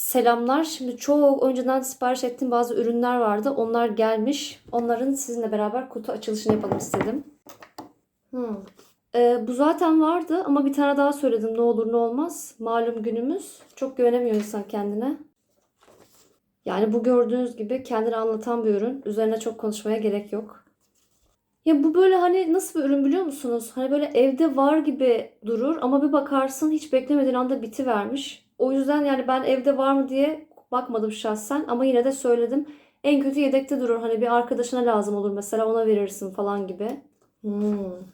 Selamlar. Şimdi çok önceden sipariş ettiğim bazı ürünler vardı. Onlar gelmiş. Onların sizinle beraber kutu açılışını yapalım istedim. Hmm. Ee, bu zaten vardı ama bir tane daha söyledim ne olur ne olmaz. Malum günümüz. Çok güvenemiyor insan kendine. Yani bu gördüğünüz gibi kendini anlatan bir ürün. Üzerine çok konuşmaya gerek yok. Ya bu böyle hani nasıl bir ürün biliyor musunuz? Hani böyle evde var gibi durur ama bir bakarsın hiç beklemediğin anda bitivermiş. O yüzden yani ben evde var mı diye bakmadım şahsen ama yine de söyledim. En kötü yedekte durur. Hani bir arkadaşına lazım olur mesela ona verirsin falan gibi. Hmm.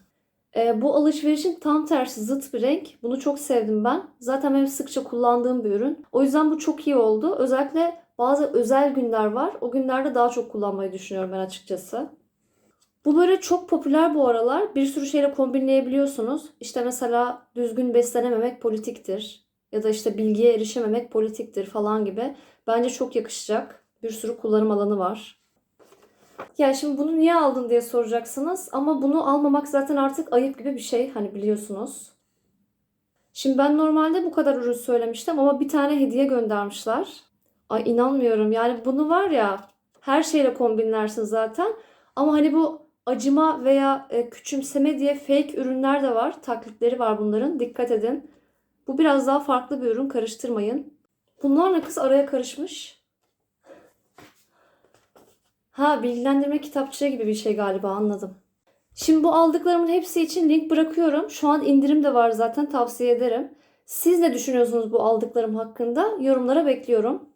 Ee, bu alışverişin tam tersi zıt bir renk. Bunu çok sevdim ben. Zaten benim sıkça kullandığım bir ürün. O yüzden bu çok iyi oldu. Özellikle bazı özel günler var. O günlerde daha çok kullanmayı düşünüyorum ben açıkçası. Bu böyle çok popüler bu aralar. Bir sürü şeyle kombinleyebiliyorsunuz. İşte mesela düzgün beslenememek politiktir. Ya da işte bilgiye erişememek politiktir falan gibi. Bence çok yakışacak. Bir sürü kullanım alanı var. Ya şimdi bunu niye aldın diye soracaksınız. Ama bunu almamak zaten artık ayıp gibi bir şey. Hani biliyorsunuz. Şimdi ben normalde bu kadar ürün söylemiştim ama bir tane hediye göndermişler. Ay inanmıyorum. Yani bunu var ya her şeyle kombinlersin zaten. Ama hani bu acıma veya e, küçümseme diye fake ürünler de var. Taklitleri var bunların. Dikkat edin. Bu biraz daha farklı bir ürün. Karıştırmayın. Bunlar ne kız araya karışmış? Ha bilgilendirme kitapçığı gibi bir şey galiba anladım. Şimdi bu aldıklarımın hepsi için link bırakıyorum. Şu an indirim de var zaten tavsiye ederim. Siz ne düşünüyorsunuz bu aldıklarım hakkında? Yorumlara bekliyorum.